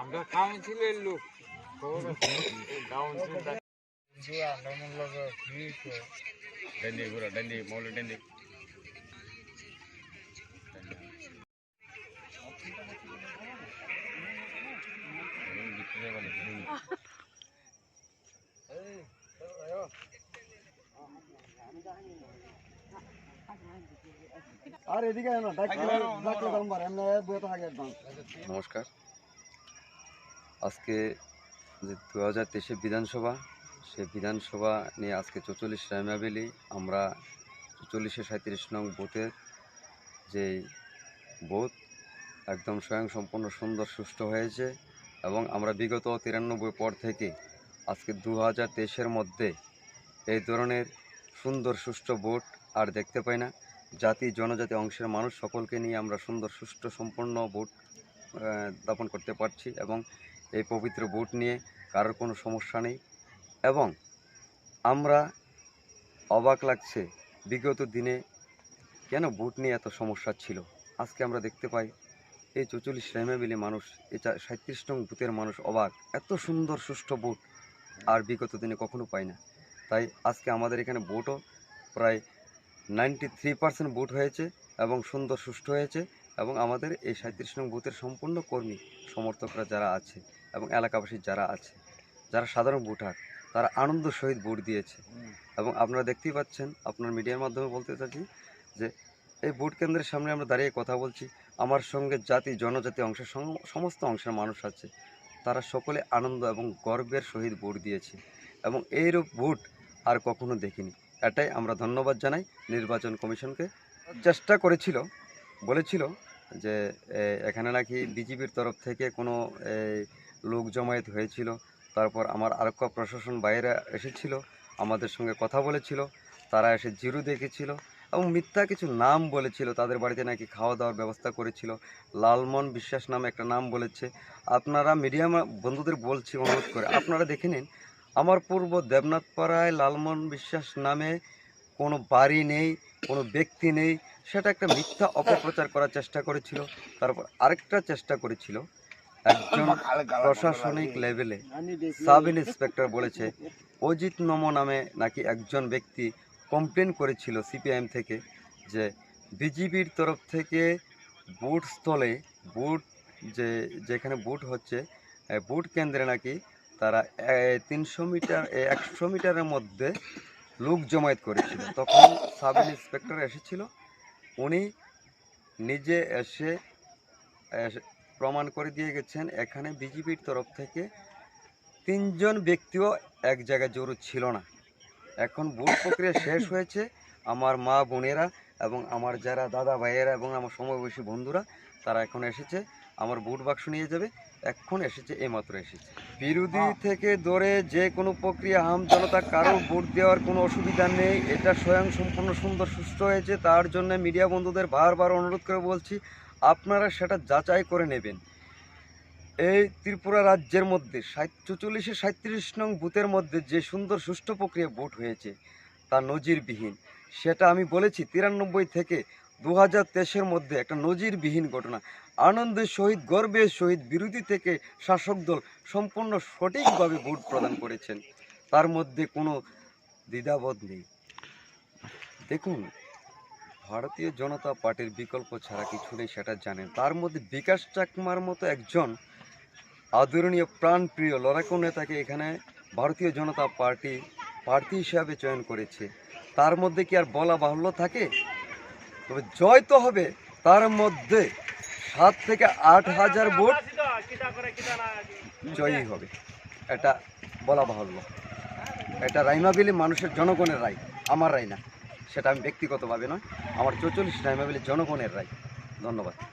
আমরা খাওয়াইছিলেন লোক డండి డండి మౌలి డండి আর এদিকে নমস্কার। আজকে যে দু হাজার তেইশে বিধানসভা সে বিধানসভা নিয়ে আজকে চৌচল্লিশ রায়মাবেলি আমরা চৌচল্লিশে সাঁত্রিশ নং বুথের যে বুথ একদম স্বয়ং সম্পূর্ণ সুন্দর সুষ্ঠু হয়েছে। এবং আমরা বিগত তিরানব্বই পর থেকে আজকে দু হাজার তেইশের মধ্যে এই ধরনের সুন্দর সুষ্ঠু ভোট আর দেখতে পাই না। জাতি জনজাতি অংশের মানুষ সকলকে নিয়ে আমরা সুন্দর সুষ্ঠু সম্পন্ন আহ, দাপন করতে পারছি এবং এই পবিত্র ভোট নিয়ে কারোর কোনো সমস্যা নেই এবং আমরা অবাক লাগছে বিগত দিনে কেন ভোট নিয়ে এত সমস্যা ছিল? আজকে আমরা দেখতে পাই এই চৌচল্লিশ রেমেবিলি মানুষ এই সাঁত্রিশ নং বুথের মানুষ অবাক। এত সুন্দর সুষ্ঠু ভোট আর বিগত দিনে কখনো পাই না। তাই আজকে আমাদের এখানে ভোটও প্রায় নাইনটি থ্রি পার্সেন্ট বুট হয়েছে এবং সুন্দর সুষ্ঠু হয়েছে এবং আমাদের এই সাঁত্রিশ নং বুথের সম্পূর্ণ কর্মী সমর্থকরা যারা আছে এবং এলাকাবাসী যারা আছে যারা সাধারণ ভোটার তারা আনন্দ সহিত ভোট দিয়েছে। এবং আপনারা দেখতেই পাচ্ছেন আপনার মিডিয়ার মাধ্যমে বলতে চাচ্ছি যে এই ভোট কেন্দ্রের সামনে আমরা দাঁড়িয়ে কথা বলছি। আমার সঙ্গে জাতি, জনজাতি অংশের সমস্ত অংশের মানুষ আছে। তারা সকলে আনন্দ এবং গর্বের সহিত ভোট দিয়েছে এবং এইরূপ ভোট আর কখনো দেখিনি। এটাই আমরা ধন্যবাদ জানাই নির্বাচন কমিশনকে। চেষ্টা করেছিল, বলেছিল যে এখানে নাকি বিজেপির তরফ থেকে কোনো লোক জমায়েত হয়েছিল। তারপর আমার আরক্ষা প্রশাসন বাইরে এসেছিল, আমাদের সঙ্গে কথা বলেছিল। তারা এসে জিরো দেখেছিল। এবং মিথ্যা কিছু নাম বলেছিল, তাদের বাড়িতে নাকি খাওয়া দাওয়ার ব্যবস্থা করেছিল। লালমন বিশ্বাস নামে একটা নাম বলেছে। আপনারা মিডিয়া বন্ধুদের বলছি, অনুরোধ করে, আপনারা দেখে নিন, আমার পূর্ব দেবনাথ পাড়ায় লালমন বিশ্বাস নামে কোনো বাড়ি নেই, কোনো ব্যক্তি নেই, সেটা একটা মিথ্যা অপপ্রচার করার চেষ্টা করেছিল, তারপর আরেকটা চেষ্টা করেছিল একজন প্রশাসনিক লেভেলে। সাব ইন্সপেক্টর বলেছে, অজিত নম নামে নাকি একজন ব্যক্তি কমপ্লেন করেছিল সিপিআইএম থেকে যে বিজিবির তরফ থেকে বুট স্থলে বুট যে, যেখানে বুট হচ্ছে বুট কেন্দ্রে নাকি তারা তিনশো মিটার একশো মিটারের মধ্যে লোক জমায়েত করেছিল। তখন সাব ইন্সপেক্টর এসেছিল, উনি নিজে এসে প্রমাণ করে দিয়ে গেছেন, এখানে বিজেপির তরফ থেকে তিনজন ব্যক্তিও এক জায়গায় জড়ো ছিল না। এখন ভোট প্রক্রিয়া শেষ হয়েছে। আমার মা বোনেরা এবং আমার যারা দাদা ভাইয়েরা এবং আমার সমবয়সী বন্ধুরা তারা এখন এসেছে। আমার ভোট বাক্স নিয়ে যাবে। এখন এসেছে এইমাত্র এসেছে। বিরোধী থেকে ধরে যে কোনো প্রক্রিয়া হাম জনতা কারও ভোট দেওয়ার কোনো অসুবিধা নেই। এটা স্বয়ং সম্পূর্ণ সুন্দর সুস্থ হয়েছে। তার জন্য মিডিয়া বন্ধুদের বারবার অনুরোধ করে বলছি আপনারা সেটা যাচাই করে নেবেন। এই ত্রিপুরা রাজ্যের মধ্যে চৌচল্লিশে সাঁত্রিশ নং বুথের মধ্যে যে সুন্দর সুষ্ঠু প্রক্রিয়া ভোট হয়েছে, তা নজিরবিহীন। সেটা আমি বলেছি, তিরানব্বই থেকে দু হাজার তেইশের মধ্যে একটা নজিরবিহীন ঘটনা। আনন্দের সহিত, গর্বের সহিত বিরোধী থেকে শাসক দল সম্পূর্ণ সঠিকভাবে ভোট প্রদান করেছেন। তার মধ্যে কোনো দ্বিধাবোধ নেই। দেখুন, ভারতীয় জনতা পার্টির বিকল্প ছাড়া কিছু নেই, সেটা জানেন। তার মধ্যে বিকাশ চাকমার মতো একজন আদরণীয় প্রাণপ্রিয় লড়াকু নেতাকে এখানে ভারতীয় জনতা পার্টি প্রার্থী হিসাবে চয়ন করেছে। তার মধ্যে কি আর বলা বাহুল্য থাকে? তবে জয় তো হবে, তার মধ্যে সাত থেকে আট হাজার ভোট জয়ী হবে। এটা বলা বাহুল্য। এটা রাইমাবিলি মানুষের জনগণের রায়, আমার রায় না। সেটা আমি ব্যক্তিগতভাবে নয়, আমার চৌচল্লিশ রাইমাবিলি জনগণের রায়। ধন্যবাদ।